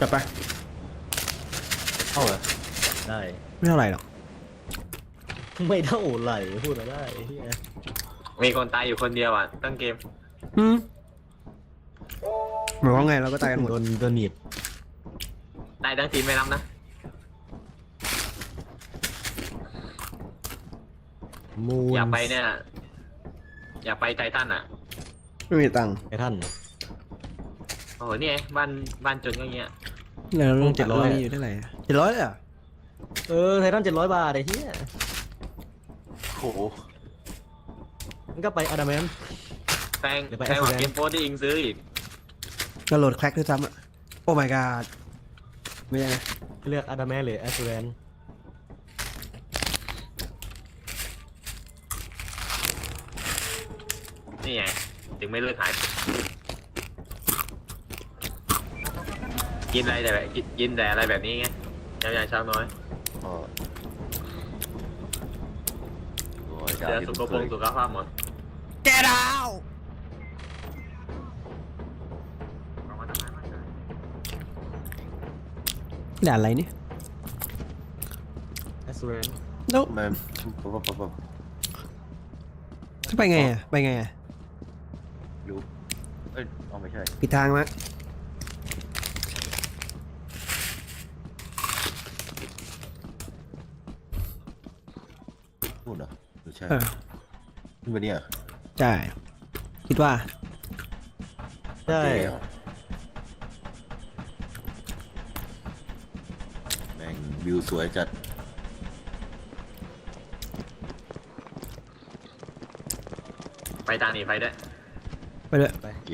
จับไปเข้าเหรอได้ ไม่เท่าไหร่หรอกไม่เท่าไหร่พูดมาได้เฮียมีคนตายอยู่คนเดียวอะ ตั้งเกม อืมหมายความไงเราก็ตายกันหมดโดนโดนหนีบตายทั้งทีมไม่นับนะ มูนอย่าไปเนี่ย อย่าไปไททันอะ ไม่มีตังค์ไอ้ท่าน โอ้โหนี่ไงบ้านบ้านจนก็เงี้ย แล้วเราเจ็ดร้อยเามีอยู่เท่าไหร่เจ็ดร้อยเลยเหรอะเออไททันเจ็ดร้อยบาทไอ้เฮียโอ้โหมันก็ไปอาดามแมน แพงเดี๋ยวไปแพงกว่า Accident เกมโปรที่อิงซื้ออีกเราโหลดแคร็กด้วยซ้ำอะ โอ้ my god ไม่ใช่นะเลือกอาดามแมนหรือแอสเรนนี่ไง ถึงไม่เลือกหาย กินอะไรแต่แบบกินกินแต่อะไรแบบนี้ไงยามยามเช้าน้อยอ๋อโอ้ยเสื้อสุขภาพสุขภาพหมดแกดาวเอามาทำไมวะด่านอะไรเนี่ยแอสเรนแล้วมันปั๊บปั๊บปั๊บปั๊บจะไปไงอะ ไปไงอะรู้เอ้ยเอาไม่ใช่ ปิดทางมะ นู่นเหรอหรือใช่เออนี่มาเนี่ย ใช่คิดว่า ใช่เจ๊เหรอแม่งวิวสวยจัด ไปตามหนีไฟด้วยไปเลยโอเค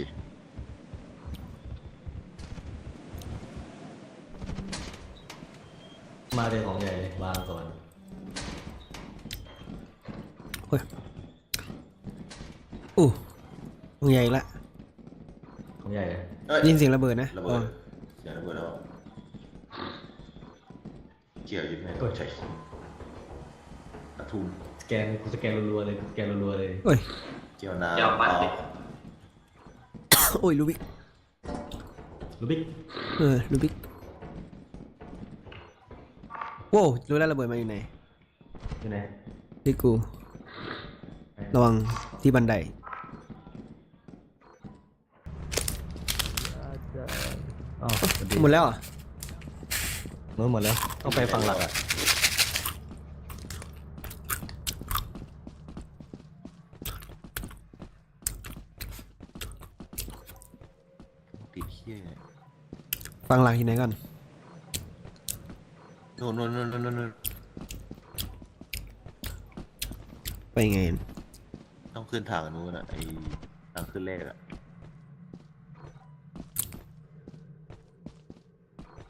มาเป็นของใหญ่วางก่อน อู้ วงใหญ่อีกละของใหญ่เอ้ยได้ยินเสียงระเบิดนะระอ๋เบิอดเสียงระเบิดแล้วเกี่ยวอยู่ไหมก็ใช่กระทุนสแกนกูสแกนรัวๆเลยสแกนรัวๆเลยโอ้ย เกี่ยวน้ำเกี่ยวปัดดิ โอ้ยลูบิก ลูบิกเออลูบิกโว้วรู้แล้วระเบิดมาอยู่ไหนอยู่ไหนที่กู ระวังที่บันได อ๋อสวัสดีหมดแล้วเหรอะหมดหมดแล้วต้องไปฟังหลักอะติดเขี้ยฟังหลังที่ไหนก่อนโน่นโน่นโน่นโน่นโน่นไปไง ต้องขึ้นทางนู้นอะไอทางขึ้นเลขอะ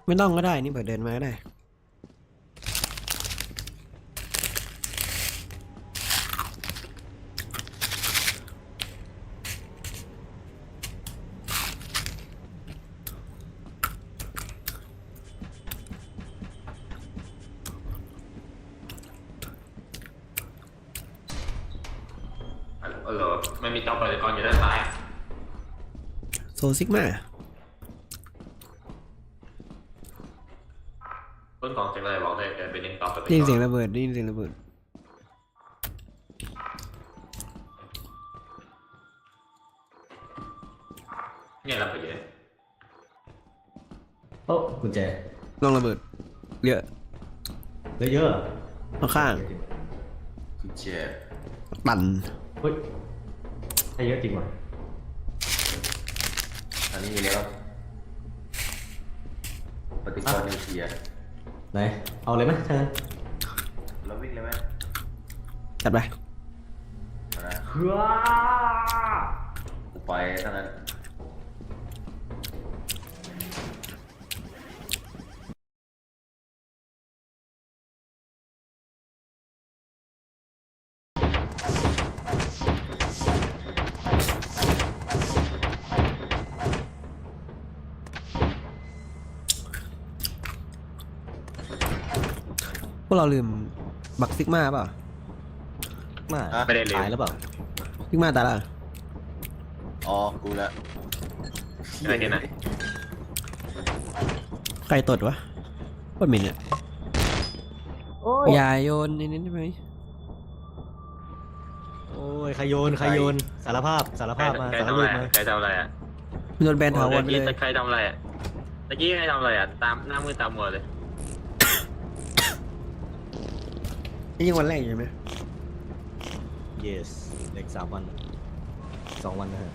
ไม่ต้องก็ได้ นี่เปิดเดินมาก็ได้เออไม่มีจอปฏิกรณ์อยู่ด้านซ้ายอะโซซิกมา ต้นของเสียงอะไรบอกเลยเดี๋ยว ไปเล่นจอปฏิกรได้ยินเสียงณ์ระเบิดได้ยินเสียงระเบิด เนี่ยเราไปเลยโอ้กุญแจลองระเบิดเยอะเยอะเยอะข้างกุญแจๆปั่นเฮ้ยให้เยอะจริงว่ะอันนี้มีแล้วปฏิกรณ์นิวเคลียร์ไหนเอาเลยไหมถ้างั้น แล้ววิ่งเลยไหม จัดไปเอานะว้ากูไปเท่านั้นพวกเราลืมบักซิกมาเปล่า มาไม่ได้เร็ว ตายแล้วเปล่าซิกมาตายละอ๋อ กูละอะไรกันนะใครตดวะโคตรเหม็นอะโอ้ยอย่าโยนในนี้ได้ไหมโอ้ยใครโยนใครโยนสารภาพสารใครภาพมาใครสารทำรูอะไรปอะมาใครทำอะไรอะโดนแบนถาวรไปตะกี้เลย ใครทำอะไรอะตะกี้ใครทำอะไรอะ ตามหน้ามือตามมัวเลย นี่ยังวันแรกอยู่ใช่ไหม yes เด็กสามวันสองวันนะฮะ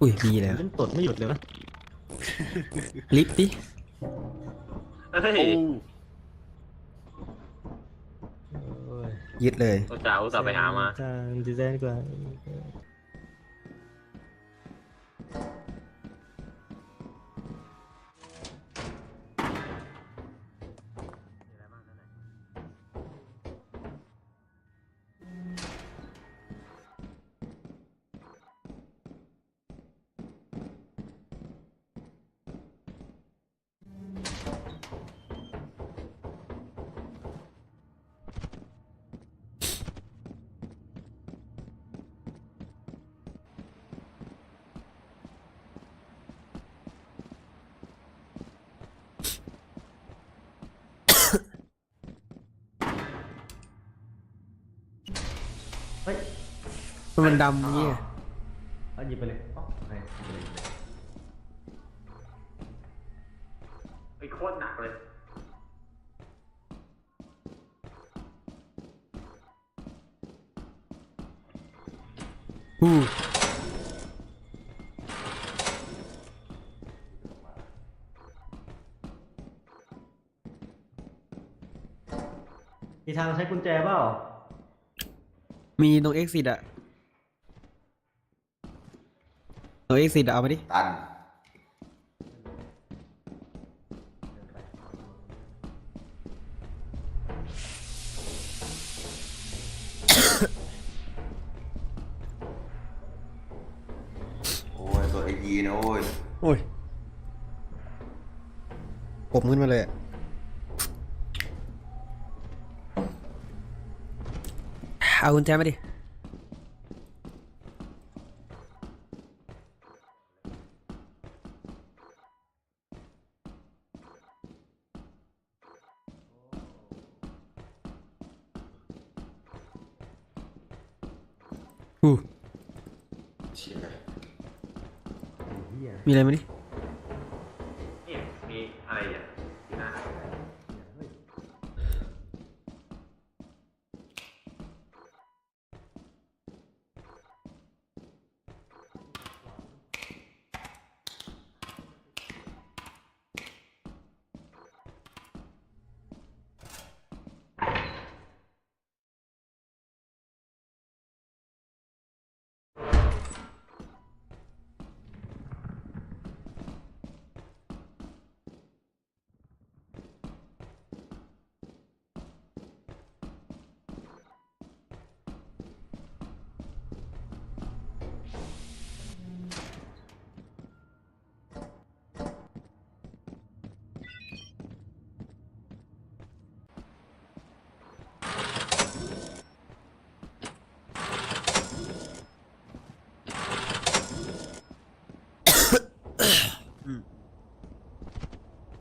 อุ้ยดีแล้วเล่นตดไม่หยุดเลยวะลิฟต์ดิเฮ้ยโอ้ยยึดเลยอุตส่าห์อุตส่าห์ไปหามา ทางดีไซน์กว่าเมันดำเนี่ยเอาหยิบไปเลยอ๋อโอเคหยิบไปเลยหยิบไปเลยไปโคตรหนักเลย อู้มีทางใช้กุญแจเปล่า มีตรงเอ็กซิสอะ ตรงเอ็กซิสเอาไปดิ ตัน โอ้ย ตัวไอยีนะโอ้ย โอ้ยผมขึ้นมาเลยอะเอากุญแจมาดิ อู้เชี่ยเลยมีอะไรไหมดินี่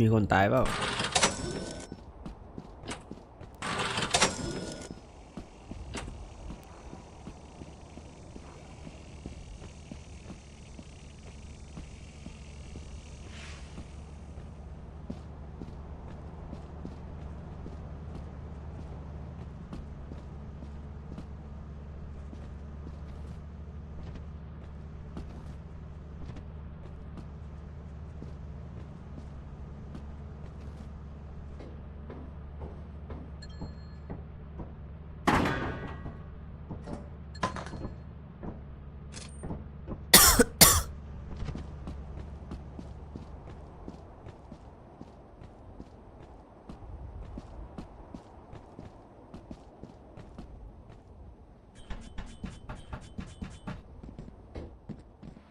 มีคนตายเปล่า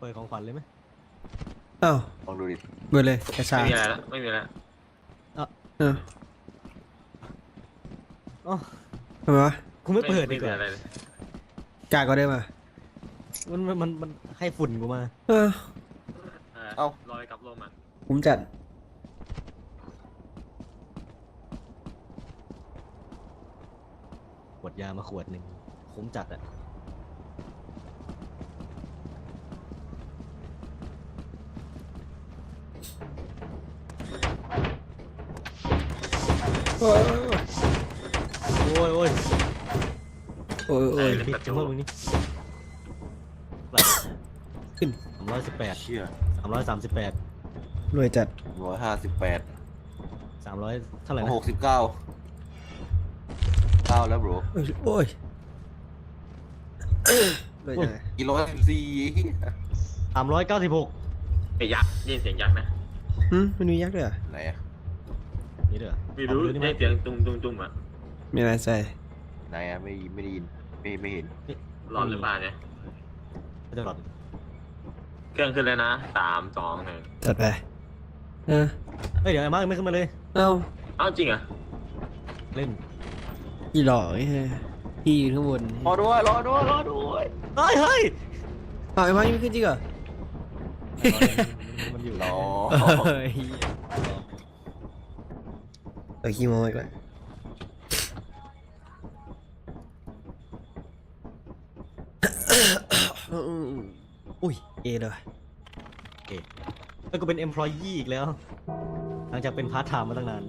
เปิดของขวัญเลยไหมอ้าวลองดูดิเบิดเลยกระชาไม่มีอะไรแล้วไม่มีแล้วเอออ๋อทำไมวะกูไม่เปิดดีกไม่ว่าอะไรเลยกากก็ได้มามันมันมันมันให้ฝุ่นกูมา เออ เอ้า ลอยกลับลงมาคุ้มจัด ขวดยามาขวดหนึ่งคุ้มจัดอะ โอ้ยโอ้ยโอ้ยโอ้ยโอ้ยปิดจังหวะมึงนี่ขึ้นสามร้อยสิบแปดเชี่ยสามร้อยสามสิบแปดรวยจัดร้อยห้าสิบแปดสามร้อยเท่าไหร่นะหกสิบเก้าเก้าแล้วบรโอ้ยโอ้ยรวยจังกิโลสิบสี่สามร้อยเก้าสิบหกไอ้ยักษ์ยินเสียงยักษ์นะ หืมมันมียักษ์ด้วยเหรอไหนอะนี่เด้อไม่รู้เอาปดูนี่ได้มั้ยเสียงตุ้มตุ้มตุ้มอะมีอะไรใส่ไหนอะไม่ไม่ได้ยินไม่ไม่เห็นหลอนหรือเปล่าเนี่ยไม่ได้หรอกเครื่องขึ้นแล้วนะสามสองหนึ่งจัดไปเออเฮ้ยเดี๋ยวไอ้มาร์คไม่ขึ้นมาเลย เอ้าเอ้าจริงเหรอเล่นกี่หล่อไอ้เฮ้ยพี่อยู่ข้างบนรอด้วยรอด้วยรอด้วยเฮ้ยเฮ้ยอ้าวไอ้มายังไม่ขึ้นจริงเหรอมัน อยู่รอเฮ้ยเออขี้โม้อีกแล้วอุ้ย เอเลยแล้วก็เป็น employee อีกแล้ว หลังจากเป็นพาร์ทไทม์มาตั้งนาน